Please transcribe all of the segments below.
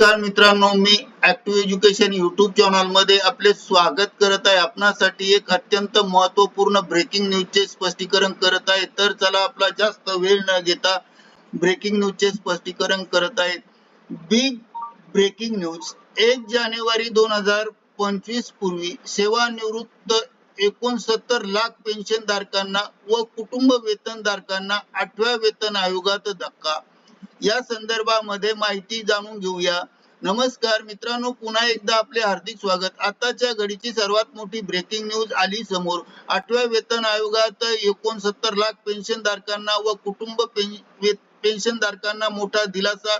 नमस्कार मित्रांनो मी ऍक्टिव्ह एज्युकेशन युट्यूब चॅनलमध्ये आपले स्वागत करत आहे. आपणासाठी एक अत्यंत महत्त्वपूर्ण ब्रेकिंग न्यूजचे स्पष्टीकरण करत आहे. तर चला आपला जास्त वेळ न घेता ब्रेकिंग न्यूजचे स्पष्टीकरण करत आहे. बिग ब्रेकिंग न्यूज एक जानेवारी दोन हजार पंचवीस पूर्वी सेवानिवृत्त एकोणसत्तर लाख पेन्शन धारकांना व कुटुंब वेतन धारकांना आठव्या वेतन आयोगात धक्का. या संदर्भामध्ये माहिती जाणून घेऊया. नमस्कार मित्रांनो पुन्हा एकदा आपले हार्दिक स्वागत. आताच्या घडीची सर्वात मोठी ब्रेकिंग न्यूज आली समोर. आठव्या वेतन आयोगात एकोणसत्तर लाख पेन्शन धारकांना व कुटुंब पेन्शन धारकांना मोठा दिलासा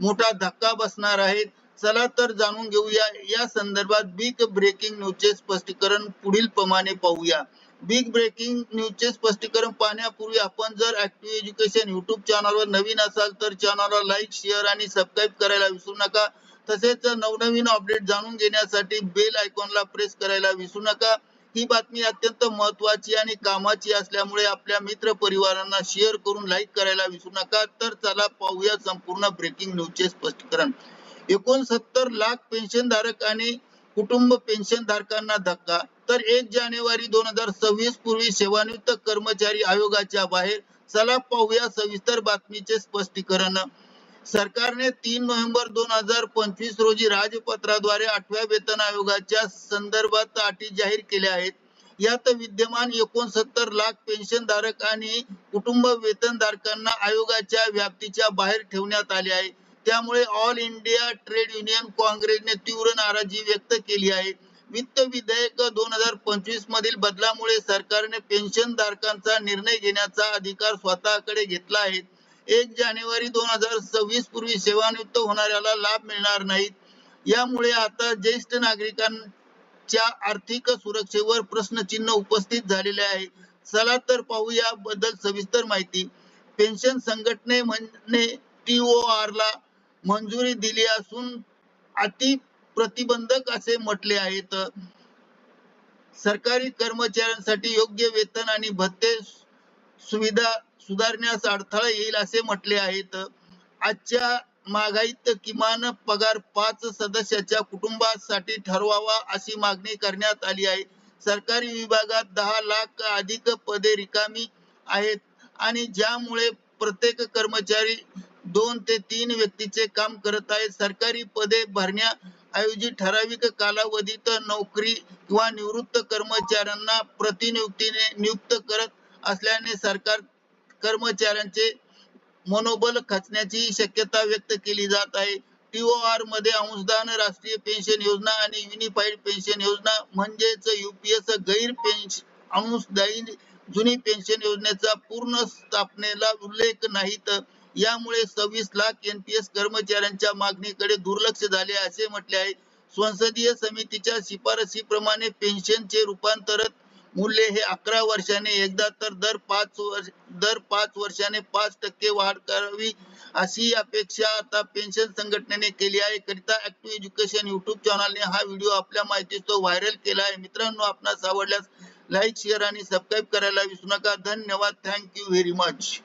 मोठा धक्का बसणार आहे. चला तर जाणून घेऊया. या संदर्भात बिग ब्रेकिंग न्यूजचे स्पष्टीकरण पुढील प्रमाणे पाहूया. बिग ब्रेकिंग न्यूजचे स्पष्टीकरण पाहण्यापूर्वी आपण जर ऍक्टिव्ह एज्युकेशन युट्यूब चॅनलवर नवीन असाल तर चॅनलला लाईक शेअर आणि सबस्क्राईब करायला विसरू नका. तसेच नवनवीन अपडेट जाणून घेण्यासाठी बेल आयकॉनला प्रेस करायला विसरू नका. ही बातमी अत्यंत महत्वाची आणि कामाची असल्यामुळे आपल्या मित्र परिवारांना शेअर करून लाईक करायला विसरू नका. तर चला पाहूया संपूर्ण ब्रेकिंग न्यूजचे स्पष्टीकरण. एकोणसत्तर लाख पेन्शन धारक आणि कुटुंब पेन्शन धारकांना धक्का तर एक जानेवारी दोन हजार सव्वीस पूर्वी सेवानिवृत्त कर्मचारी आयोगाच्या बाहेर चला पाहूया सविस्तर बातमीचे स्पष्टीकरण. सरकारने तीन नोव्हेंबर दोन हजार पंचवीस रोजी राजपत्राद्वारे आठव्या वेतन आयोगाच्या संदर्भात अटी जाहीर केल्या आहेत. यात विद्यमान एकोणसत्तर लाख पेन्शन धारक आणि कुटुंब वेतन धारकांना आयोगाच्या व्याप्तीच्या बाहेर ठेवण्यात आले आहे. त्यामुळे ऑल इंडिया ट्रेड युनियन काँग्रेसने तीव्र नाराजी व्यक्त केली आहे. वित्त विधेयक दोन हजार पंचवीस मधील बदलामुळे सरकारने पेन्शन धारकांचा निर्णय घेण्याचा अधिकार स्वतःकडे घेतला आहे. एक जानेवारी दोन हजार सव्वीस पूर्वी सेवानिवृत्त होणाऱ्याला लाभ मिळणार नाहीत. यामुळे आता ज्येष्ठ नागरिकांच्या आर्थिक सुरक्षेवर प्रश्नचिन्ह उपस्थित झालेले आहे. चला तर पाहू बद्दल सविस्तर माहिती. पेन्शन संघटने म्हणजे टी ओ आर ला मंजुरी दिली असून अति प्रतिबंधक असे म्हटले आहेत. सरकारी कर्मचाऱ्यांसाठी योग्य वेतन आणि भत्ते सुविधा सुधारण्यास अडथळा येईल असे म्हटले आहेत. आजच्या महागाईत किमान पगार पाच सदस्याच्या कुटुंबासाठी ठरवावा अशी मागणी करण्यात आली आहे. सरकारी विभागात दहा लाख अधिक पदे रिकामी आहेत आणि ज्यामुळे प्रत्येक कर्मचारी दोन ते तीन व्यक्तीचे काम करत आहेत. सरकारी पदे भरण्या ऐवजी ठराविक कालावधीत नोकरी किंवा निवृत्त कर्मचाऱ्यांना प्रतिनियुक्तीने नियुक्त करत असल्याने सरकार कर्मचाऱ्यांचे मनोबल खचण्याची शक्यता व्यक्त केली जात आहे. टीओआरमध्ये अंशदान राष्ट्रीय पेन्शन योजना आणि युनिफाईड पेन्शन योजना म्हणजेच युपीएस गैर पेन्शन अंशदायी जुनी पेन्शन योजनेचा पूर्ण स्थापनेला उल्लेख नाहीत. यामुळे सव्वीस लाख एनपीएस कर्मचाऱ्यांच्या मागणीकडे दुर्लक्ष झाले असे म्हटले आहे. संसदीय समितीच्या शिफारसीप्रमाणे पेन्शनचे रूपांतर मूल्य हे अकरा वर्षाने एकदा तर दर पाच वर्ष दर पाच वर्षाने पाच टक्के वाढ करावी अशी अपेक्षा आता पेन्शन संघटनेने केली आहे. करिता ऍक्टिव्ह एज्युकेशन युट्यूब चॅनलने हा व्हिडिओ आपल्या माहितीसह व्हायरल केला आहे. मित्रांनो आपणास आवडल्यास लाईक शेअर आणि सबस्क्राईब करायला विसरू नका. धन्यवाद. Thank you very much